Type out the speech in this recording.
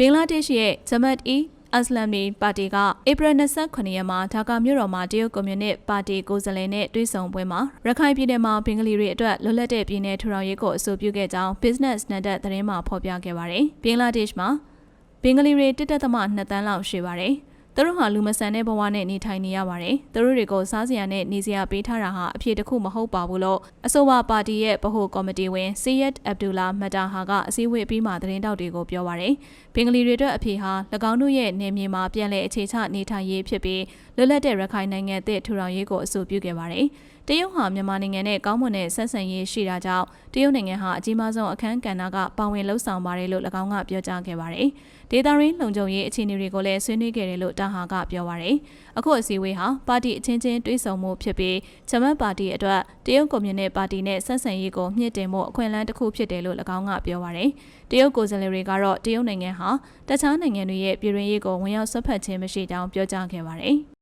ဘင်္ဂလားဒေ့ရှ်ရဲ့ဂျမတ်အီအစ္စလာမီပါတီကဧပြီ29ရက်မှာဒါကာမြို့တော်မှာတရုတ်ကွန်မြူနစ်ပါတီကိုယ်စားလှယ်နဲ့တွေ့ဆုံပွဲမှာရခိုင်ပြည်နယ်မှာဘင်္ဂလီတွေအတွက်လွတ်လပ်တဲ့ပြည်내ထူထောင်ရေးကိုအဆိုပြုခဲ့ကြောင်း Business Standard သတင်းမှာဖော်ပြခဲ့ပါတယ်။ဘင်္ဂလားဒေ့ရှ်မှာဘင်္ဂလီတွေတစ်သက်သမ2တန်းလောက်ရှိပါတယ်။ သူတို့ဟာလူမဆန်တဲ့ဘဝနဲ့နေထိုင်နေရပါတယ်။သူတို့တွေကိုစားစရာနဲ့နေစရာပေးထားတာဟာအဖြစ်တစ်ခုမဟုတ်ပါဘူးလို့အဆိုပါပါတီရဲ့ဗဟိုကော်မတီဝင်စီယက်အဗ်ဒူလာမတာဟာကအစည်းအဝေးပြီးမှသတင်းတောက်တွေကိုပြောပါရယ်။ဘင်္ဂလီတွေအတွက်အဖြစ်ဟာ၎င်းတို့ရဲ့နေမြေမှာပြန်လည်အခြေချနေထိုင်ရေးဖြစ်ပြီးလွတ်လပ်တဲ့ရခိုင်နိုင်ငံသစ်ထူထောင်ရေးကိုအဆိုပြုခဲ့ပါတယ်။တရုတ်ဟာမြန်မာနိုင်ငံနဲ့ကောင်းမွန်တဲ့ဆက်ဆံရေးရှိတာကြောင့်တရုတ်နိုင်ငံဟာအကြီးမားဆုံးအခမ်းကဏ္ဍကပါဝင်လှုပ်ဆောင်ပါတယ်လို့၎င်းကပြောကြားခဲ့ပါတယ်။ဒေတာရင်းလုံခြုံရေးအခြေအနေတွေကိုလည်းဆွေးနွေးခဲ့တယ်လို့တာဟာကပြောပါရယ်။အခုအစည်းအဝေးဟာပါတီအချင်းချင်းတွဲဆုံမှုဖြစ်ပြီးဂျမန်ပါတီအတွက်တရုတ်ကွန်မြူနစ်ပါတီနဲ့ဆက်ဆံရေးကိုမြင့်တင်မှုအခွင့်အလမ်းတစ်ခုဖြစ်တယ်လို့၎င်းကပြောပါရယ်။တရုတ်ကိုယ်စားလှယ်တွေကတော့တရုတ်နိုင်ငံဟာတခြားနိုင်ငံတွေရဲ့ပြည်တွင်းရေးကိုဝင်ရောက်ဆွတ်ဖက်ခြင်းမရှိကြောင်းပြောကြားခဲ့ပါတယ်။